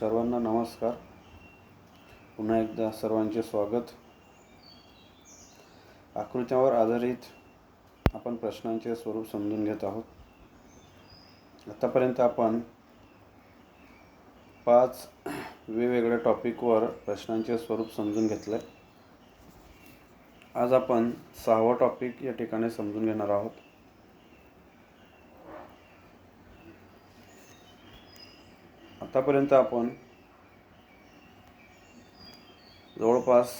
सर्वांना नमस्कार. पुन्हा एकदा सर्वांचे स्वागत. आकृत्यावर आधारित आपण प्रश्नांचे स्वरूप समजून घेत आहोत. आतापर्यंत आपण पाच वेगवेगळ्या टॉपिकवर प्रश्नांचे स्वरूप समजून घेतलं. आहे आज आपण सहावा टॉपिक या ठिकाणी समजून घेणार आहोत. आतापर्यंत आपण जवळपास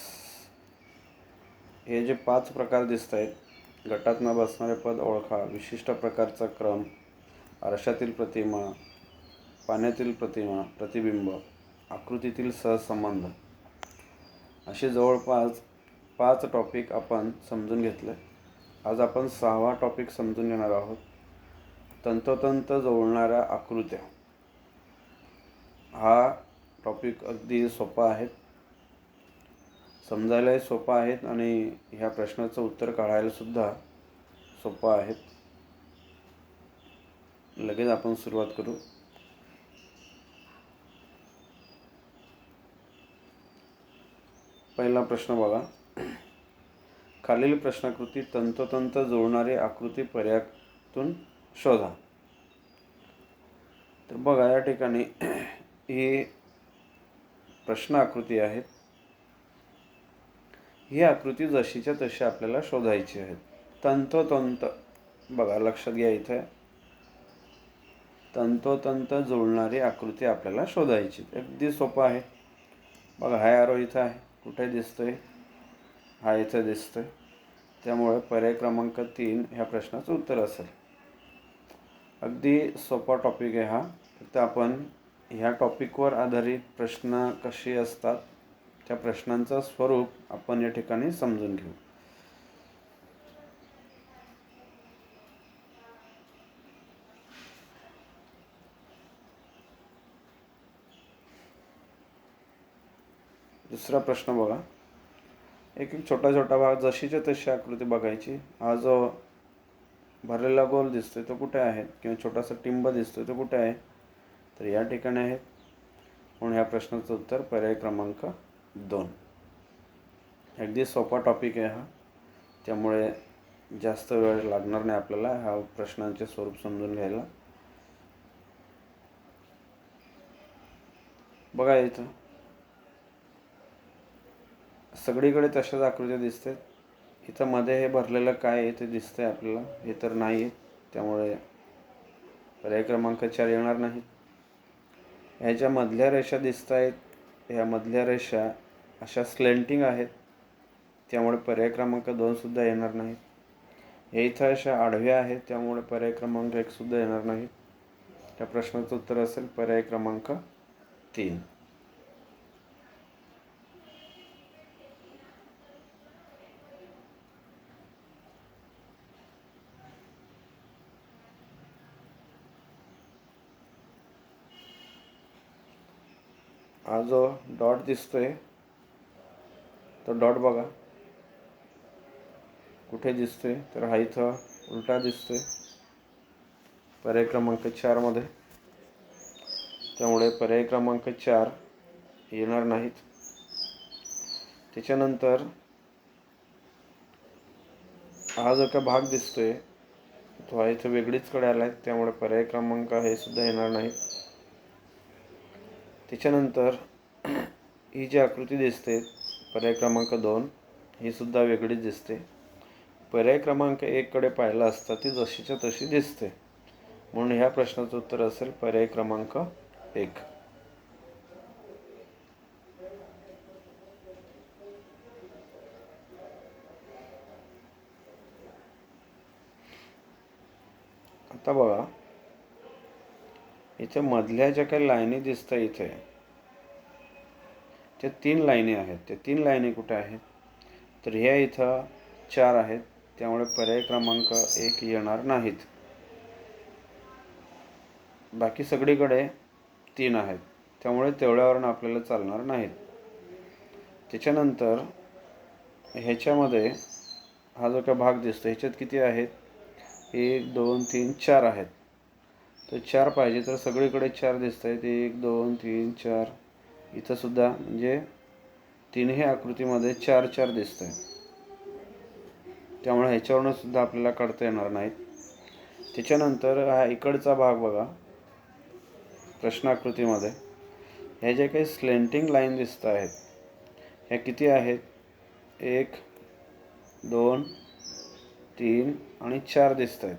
हे जे पाच प्रकार दिसत आहेत गटात न बसणारे पद ओळखा विशिष्ट प्रकारचा क्रम आरशातील प्रतिमा पाण्यातील प्रतिमा प्रतिबिंब आकृतीतील सहसंबंध. असे जवळपास पाच टॉपिक आपण समजून घेतले. आज आपण सहावा टॉपिक समजून घेणार आहोत. तंतोतंत जोडणाऱ्या आकृत्या. हा टॉपिक अगदी सोपा आहे. समजायलाही सोपा आहेत आणि ह्या प्रश्नाचं उत्तर काढायलासुद्धा सोपा सोपं आहेत लगेच आपण सुरुवात करू. पहिला प्रश्न बघा. खालील प्रश्नाकृती तंतोतंत जोडणारी आकृती पर्यायातून शोधा. तर बघा या ठिकाणी ही प्रश्न आकृती आहेत. ही आकृती जशीच्या तशी आपल्याला शोधायची आहेत. तंतोतंत बघा लक्षात घ्या इथे. तंतोतंत जुळणारी आकृती आपल्याला शोधायची अगदी सोपं आहे. बघा हा आरो इथं आहे. कुठे दिसतोय? हा इथं दिसतोय. त्यामुळे पर्याय क्रमांक तीन ह्या प्रश्नाचं उत्तर असेल. अगदी सोपा टॉपिक आहे हा. फक्त आपण ह्या टॉपिकवर आधारित प्रश्न कसे असतात त्या प्रश्नांचं स्वरूप आपण या ठिकाणी समजून घेऊ. दुसरा प्रश्न बघा. एक एक छोटा छोटा भाग जशीच्या तशी आकृती बघायची. हा जो भरलेला गोल दिसतोय तो कुठे आहे? किंवा छोटासा टिंब दिसतोय तो कुठे आहे? तर या ठिकाणी आहेत. म्हणून ह्या प्रश्नाचं उत्तर पर्याय क्रमांक दोन. अगदी सोपा टॉपिक आहे हा. त्यामुळे जास्त वेळ लागणार नाही आपल्याला हा प्रश्नांचे स्वरूप समजून घ्यायला. बघा इथं. सगळीकडे तशाच आकृत्या दिसतात. इथं मध्ये हे भरलेलं काय आहे ते दिसतंय आपल्याला. हे तर नाही आहे त्यामुळे पर्याय क्रमांक चार येणार नाहीत ह्याच्या मधल्या रेषा दिसत आहेत ह्या मधल्या रेषा अशा स्लेंटिंग आहेत. त्यामुळे पर्याय क्रमांक दोनसुद्धा येणार नाहीत. हे इथं अशा आडव्या आहेत त्यामुळे पर्याय क्रमांक एकसुद्धा येणार नाही त्या प्रश्नाचं उत्तर असेल पर्याय क्रमांक तीन. हा जो डॉट दिसतोय तो डॉट बघा. कुठे दिसतोय? तर हा इथं उलटा दिसतोय. पर्याय क्रमांक चारमध्ये त्यामुळे पर्याय क्रमांक चार येणार नाहीत. त्याच्यानंतर हा जो का भाग दिसतोय तो हा इथं वेगळीच कडे आला आहे त्यामुळे पर्याय क्रमांक हे सुद्धा येणार नाहीत. त्याच्यानंतर ही जी आकृती दिसते पर्याय क्रमांक दोन ही सुद्धा वेगळीच दिसते. पर्याय क्रमांक एककडे पाहिला असता ती जशीच्या तशी दिसते. म्हणून ह्या प्रश्नाचं उत्तर असेल पर्याय क्रमांक एक. आता बघा इथे मधल्या ज्या काही लाईनी दिसत इथे त्या तीन लाईनी आहेत. त्या तीन लाईनी कुठे आहेत? तर ह्या इथं चार आहेत. त्यामुळे पर्याय क्रमांक एक येणार नाहीत. बाकी सगळीकडे तीन आहेत. त्यामुळे तेवढ्यावरून आपल्याला चालणार नाहीत. त्याच्यानंतर ह्याच्यामध्ये हा जो का भाग दिसतो ह्याच्यात किती आहेत? एक दोन तीन चार आहेत. तर चार पाहिजे तर सगळीकडे चार दिसत आहेत एक दोन तीन चार इथं सुद्धा म्हणजे तिन्ही आकृतीमध्ये चार चार दिसत आहेत त्यामुळे ह्याच्यावरनं सुद्धा आपल्याला काढता येणार नाहीत. त्याच्यानंतर हा इकडचा भाग बघा प्रश्नाकृतीमध्ये. ह्या ज्या काही स्लेंटिंग लाईन दिसत आहेत ह्या किती आहेत? एक दोन तीन आणि चार दिसत आहेत.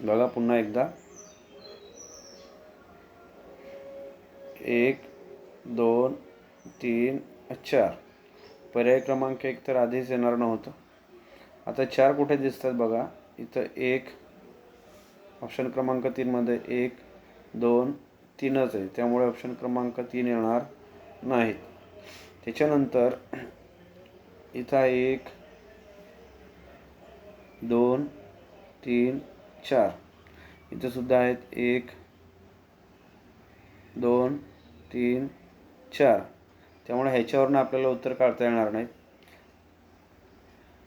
बघा पुन्हा एकदा. एक दोन तीन चार पर्याय क्रमांक एक तर आधीच येणार नव्हतं. आता चार कुठे दिसतात बघा. इथं एक ऑप्शन क्रमांक तीनमध्ये एक दोन तीनच आहे. त्यामुळे ऑप्शन क्रमांक तीन येणार नाहीत. त्याच्यानंतर इथं एक दोन तीन चार. इथं सुद्धा आहेत एक दोन तीन चार. त्यामुळे ह्याच्यावरनं आपल्याला उत्तर काढता येणार नाही.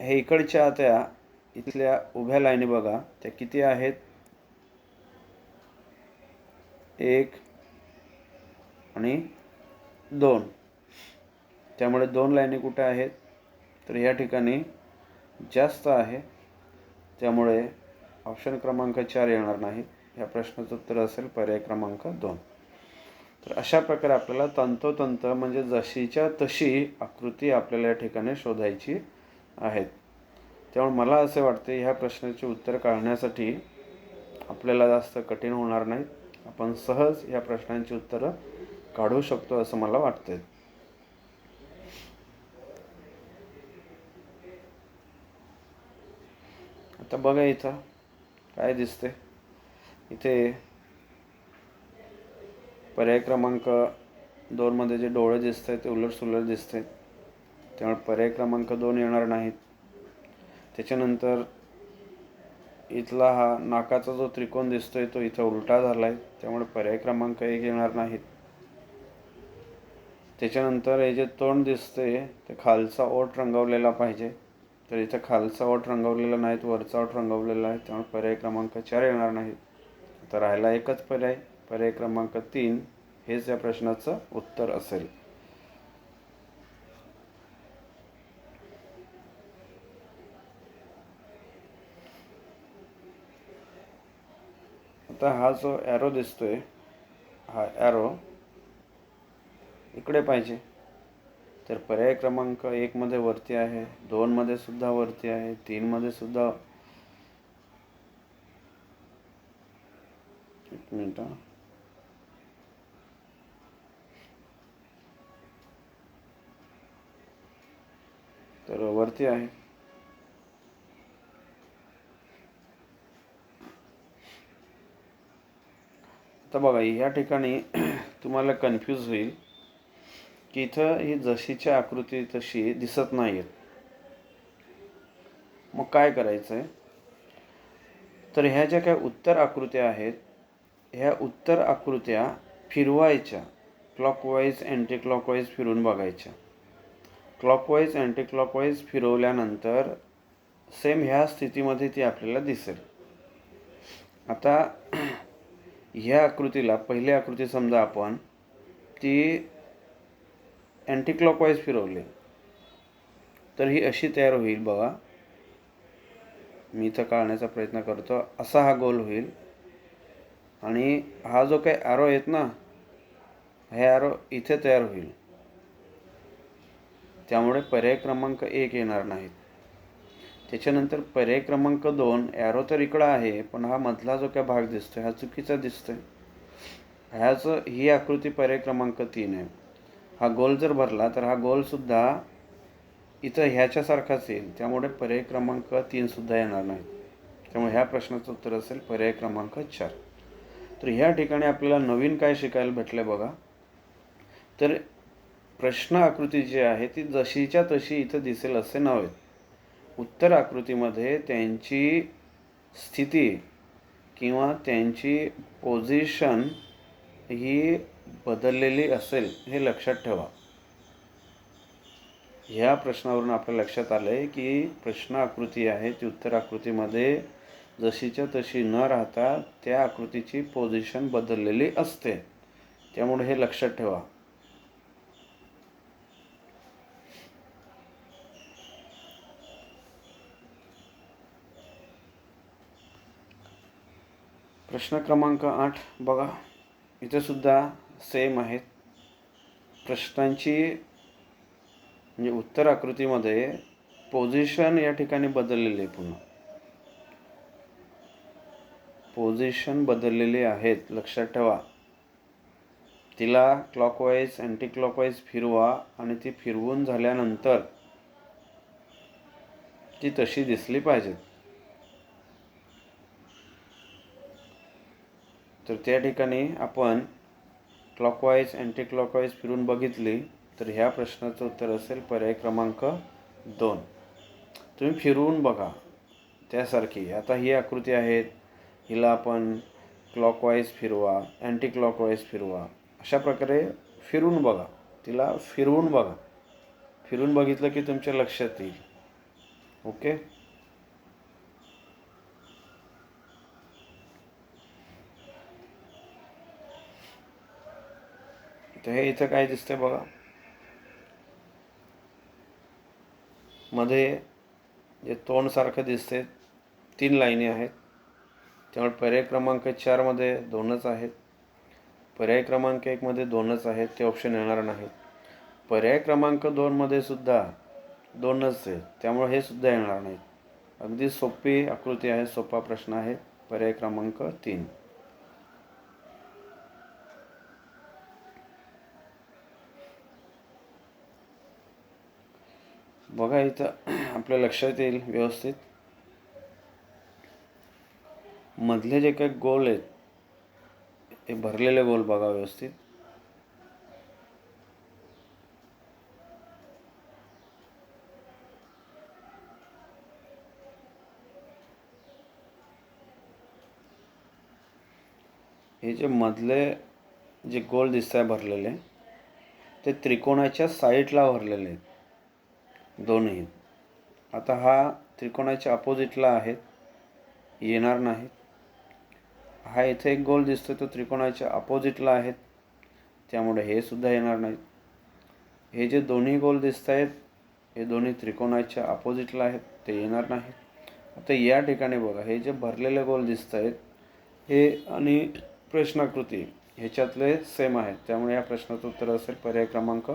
हे इकडच्या त्या इथल्या उभ्या लाईनी बघा. त्या किती आहेत? एक आणि दोन. त्यामुळे दोन लाईनी कुठे आहेत? तर या ठिकाणी जास्त आहे. त्यामुळे ऑप्शन क्रमांक चार येणार नाही. या प्रश्नाचं उत्तर असेल पर्याय क्रमांक दोन. तर अशा प्रकारे आपल्याला तंतोतंत म्हणजे जशीच्या तशी आकृती आपल्याला या ठिकाणी शोधायची आहेत. त्यामुळे मला असे वाटते ह्या प्रश्नाचे उत्तर काढण्यासाठी आपल्याला जास्त कठीण होणार नाही. आपण सहज या प्रश्नांची उत्तरं काढू शकतो असं मला वाटतंय. आता बघा इथं काय दिसते इथे पर्याय क्रमांक दोनमध्ये जे डोळे दिसत आहेत ते उलट सुलट आहेत त्यामुळे पर्याय क्रमांक दोन येणार नाहीत. त्याच्यानंतर इथला हा नाकाचा जो त्रिकोण दिसतो आहे तो इथं उलटा झाला आहे त्यामुळे पर्याय क्रमांक एक येणार नाहीत. त्याच्यानंतर हे जे तोंड दिसतंय ते खालचा ओट रंगवलेला पाहिजे. तर इथं खालचा ओट रंगवलेला नाहीत वरचा ओट रंगवलेला आहे. त्यामुळे पर्याय क्रमांक चार येणार नाहीत. तर राहिला एकच पर्याय. पर्याय क्रमांक तीन हेच या प्रश्नाचं उत्तर असेल. आता हा जो ॲरो दिसतोय हा ॲरो इकडे पाहिजे. तर पर्याय क्रमांक एकमध्ये वरती आहे दोनमध्ये सुद्धा वरती आहे तीनमध्ये सुद्धा एक मिनटं. तर वरती आहे. आता बघा या ठिकाणी तुम्हाला कन्फ्यूज होईल की इथं ही जशीची आकृती तशी दिसत नाही आहेत मग काय करायचं आहे तर ह्या ज्या काय उत्तर आकृत्या आहेत ह्या उत्तर आकृत्या फिरवायच्या क्लॉकवाईज अँटी क्लॉकवाईज फिरून बघायच्या. क्लॉकवाईज अँटी क्लॉकवाईज फिरवल्यानंतर सेम ह्या स्थितीमध्ये ती आपल्याला दिसेल. आता ह्या आकृतीला पहिली आकृती समजा आपण ती अँटी क्लॉकवाईज फिरवली. तर ही अशी तयार होईल बघा. मी इथं काढण्याचा प्रयत्न करतो. असा हा गोल होईल. आणि हा जो काही ॲरो आहेत ना हे ॲरो इथे तयार होईल. त्यामुळे पर्याय क्रमांक एक येणार नाहीत त्याच्यानंतर पर्याय क्रमांक दोन ॲरो तर इकडं आहे पण हा मधला जो काय भाग दिसतोय हा चुकीचा दिसतोय. ह्याचं ही आकृती पर्याय क्रमांक तीन आहे. हा गोल जर भरला तर हा गोलसुद्धा इथं ह्याच्यासारखाच येईल. त्यामुळे पर्याय क्रमांक तीनसुद्धा येणार नाही. त्यामुळे ह्या प्रश्नाचं उत्तर असेल पर्याय क्रमांक चार. तर ह्या ठिकाणी आपल्याला नवीन काय शिकायला भेटलं बघा. तर प्रश्न आकृती जी आहे ती जशीच्या तशी इथं दिसेल असे नव्हे. उत्तर आकृतीमध्ये त्यांची स्थिती किंवा त्यांची पोझिशन ही बदललेली असेल हे लक्षात ठेवा. ह्या प्रश्नावरून आपल्या लक्षात आलं आहे की प्रश्न आकृती आहे ती उत्तर आकृतीमध्ये जशीच्या तशी न राहता त्या आकृतीची पोझिशन बदललेली असते. त्यामुळे हे लक्षात ठेवा. प्रश्न क्रमांक आठ. बघा इथंसुद्धा सेम आहेत. प्रश्नांची म्हणजे उत्तर आकृतीमध्ये पोझिशन या ठिकाणी बदललेली आहे पुन्हा पोझिशन बदललेली आहेत. लक्षात ठेवा. तिला क्लॉकवाईज अँटी क्लॉकवाईज फिरवा आणि ती फिरवून झाल्यानंतर ती तशी दिसली पाहिजेत तर त्या ठिकाणी आपण क्लॉकवाईज अँटी क्लॉकवाईज फिरून बघितली तर ह्या प्रश्नाचं उत्तर असेल पर्याय क्रमांक दोन. तुम्ही फिरवून बघा त्यासारखी. आता ही आकृती आहेत. हिला आपण क्लॉकवाईज फिरवा अँटी क्लॉकवाईज फिरवा. अशा प्रकारे फिरून बघा. तिला फिरवून बघा. फिरून बघितलं की तुमच्या लक्षात येईल. ओके? तर हे इथं काय दिसतंय बघा. मध्ये जे तोंडसारखं दिसते तीन लाईनी आहेत. त्यामुळे पर्याय क्रमांक चारमध्ये दोनच आहेत. पर्याय क्रमांक एकमध्ये दोनच आहेत ते ऑप्शन येणार नाहीत. पर्याय क्रमांक दोनमध्ये सुद्धा दोनच आहेत त्यामुळे हे सुद्धा येणार नाहीत. अगदी सोपी आकृती आहे सोपा प्रश्न आहे. पर्याय क्रमांक तीन. बघा इथं आपल्या लक्षात येईल व्यवस्थित. मधले जे काही गोल आहेत हे भरलेले गोल बघा व्यवस्थित. हे जे मधले जे गोल दिसत आहे भरलेले ते त्रिकोणाच्या साईडला भरलेले आहेत. दोन्ही. आता हा त्रिकोणाच्या अपोजिटला आहेत येणार नाहीत हा इथे एक गोल दिसतो तो त्रिकोणाच्या अपोजिटला आहेत त्यामुळे हे सुद्धा येणार नाहीत हे जे दोन्ही गोल दिसत आहेत हे दोन्ही त्रिकोणाच्या अपोजिटला आहेत ते येणार नाहीत आता या ठिकाणी बघा हे जे भरलेले गोल दिसत आहेत हे आणि प्रश्नाकृती ह्याच्यातले सेम आहेत. त्यामुळे या प्रश्नाचं उत्तर असेल पर्याय क्रमांक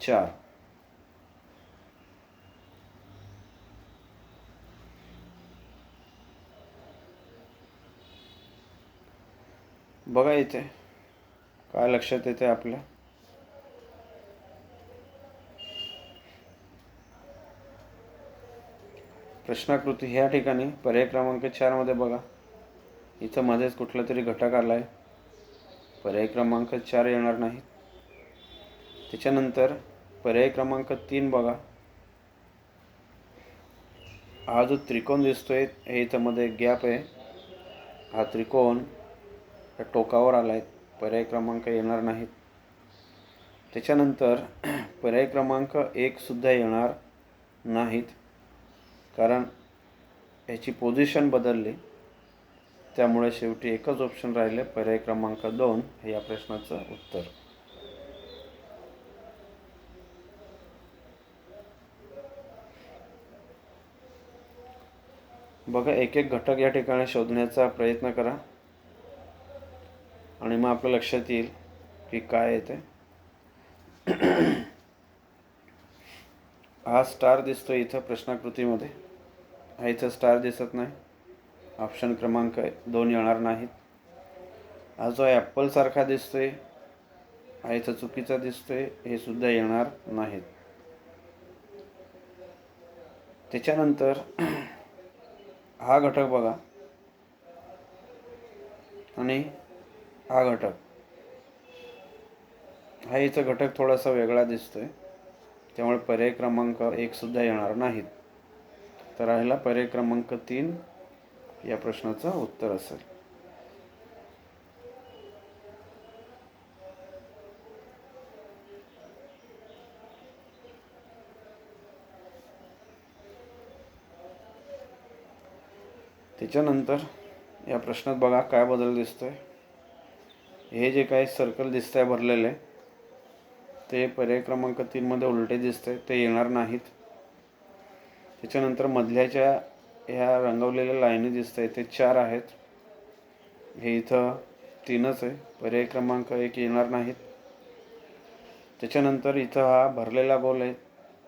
चार. बघा इथे. काय लक्षात येते आपल्या? प्रश्नाकृती ह्या ठिकाणी पर्याय क्रमांक चारमध्ये बघा. इथं मध्येच कुठला तरी घटक आला आहे पर्याय क्रमांक चार येणार नाहीत त्याच्यानंतर पर्याय क्रमांक तीन बघा. हा जो त्रिकोण दिसतोय हे इथं मध्ये गॅप आहे. हा त्रिकोण या टोकावर आला आहे पर्याय क्रमांक येणार नाहीत. त्याच्यानंतर पर्याय क्रमांक एकसुद्धा येणार नाहीत. कारण याची पोझिशन बदलली. त्यामुळे शेवटी एकच ऑप्शन राहिले. पर्याय क्रमांक दोन हे या प्रश्नाचं उत्तर. बघा एक एक घटक या ठिकाणी शोधण्याचा प्रयत्न करा. आणि मग आपल्या लक्षात येईल की काय येते हा स्टार दिसतो इथं प्रश्नाकृतीमध्ये. हा इथं स्टार दिसत नाही. ऑप्शन क्रमांक दोन येणार नाहीत. हा जो ॲपलसारखा आहे हा इथं चुकीचा आहे हे सुद्धा येणार नाहीत. त्याच्यानंतर हा घटक बघा. आणि हा घटक. हा इथं घटक थोडासा वेगळा दिसतोय. त्यामुळे पर्याय क्रमांक एक सुद्धा येणार नाहीत. तर राहिला पर्याय क्रमांक तीन. या प्रश्नाचं उत्तर असेल. त्याच्यानंतर या प्रश्नात बघा काय बदल दिसतोय. हे जे काही सर्कल दिसत आहे भरलेले ते पर्याय क्रमांक तीनमध्ये उलटे दिसते ते येणार नाहीत. त्याच्यानंतर मधल्याच्या ह्या रंगवलेल्या लाईनी दिसत आहे ते चार आहेत. हे इथं तीनच आहे. पर्याय क्रमांक एक येणार नाहीत. त्याच्यानंतर इथं हा भरलेला गोल आहे.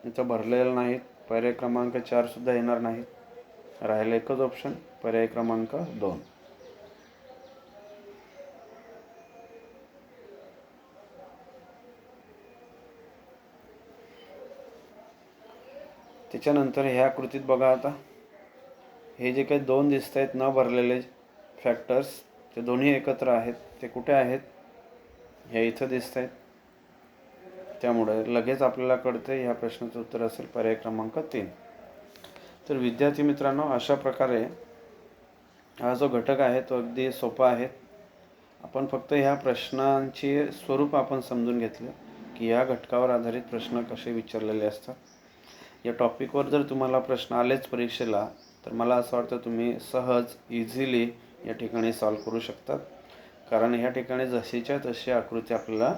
इथं भरलेला नाहीत. पर्याय क्रमांक चारसुद्धा येणार नाहीत. राहिलं एकच ऑप्शन पर्याय क्रमांक दोन. त्याच्यानंतर ह्या आकृतीत बघा आता. हे जे काही दोन दिसत आहेत न भरलेले फॅक्टर्स ते दोन्ही एकत्र आहेत. ते कुठे आहेत? हे इथं दिसत आहेत त्यामुळे लगेच आपल्याला कळते ह्या प्रश्नाचं उत्तर असेल पर्याय क्रमांक तीन. तर विद्यार्थी मित्रांनो अशा प्रकारे हा जो घटक आहे तो अगदी सोपा आहे. आपण फक्त ह्या प्रश्नांचे स्वरूप आपण समजून घेतलं की या घटकावर आधारित प्रश्न कसे विचारलेले असतात. या टॉपिकवर जर तुम्हाला प्रश्न आलेच परीक्षेला तर मला असं वाटतं तुम्ही सहज इझिली या ठिकाणी सॉल्व करू शकतात. कारण ह्या ठिकाणी जशीच्या तशी आकृती आपल्याला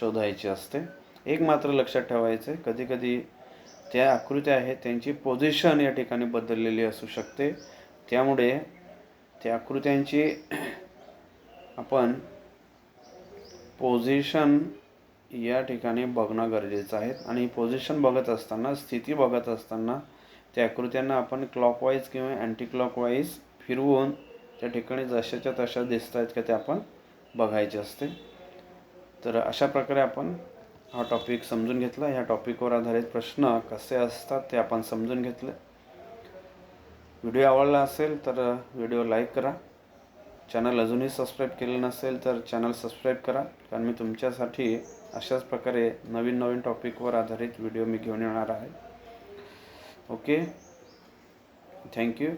शोधायची असते. एक मात्र लक्षात ठेवायचं आहे कधीकधी त्या आकृत्या आहेत त्यांची पोझिशन या ठिकाणी बदललेली असू शकते. त्यामुळे त्या आकृत्यांची आपण पोझिशन या ठिकाणी बघणं गरजेचं आहे. आणि पोझिशन बघत असताना स्थिती बघत असताना त्या आकृत्यांना आपण क्लॉकवाईज किंवा अँटी क्लॉकवाईज फिरवून त्या ठिकाणी जशाच्या तशा दिसत आहेत का ते आपण बघायचे असते. तर अशा प्रकारे आपण हा टॉपिक समजून घेतला. ह्या टॉपिकवर आधारित प्रश्न कसे असतात ते आपण समजून घेतले. व्हिडिओ आवडला असेल तर व्हिडिओ लाईक करा. चॅनल अजूनही सबस्क्राईब केलं नसेल तर चॅनल सबस्क्राईब करा. कारण मी तुमच्यासाठी अशाच प्रकारे नवीन नवीन टॉपिकवर आधारित व्हिडिओ मी घेऊन येणार आहे. ओके? Thank you.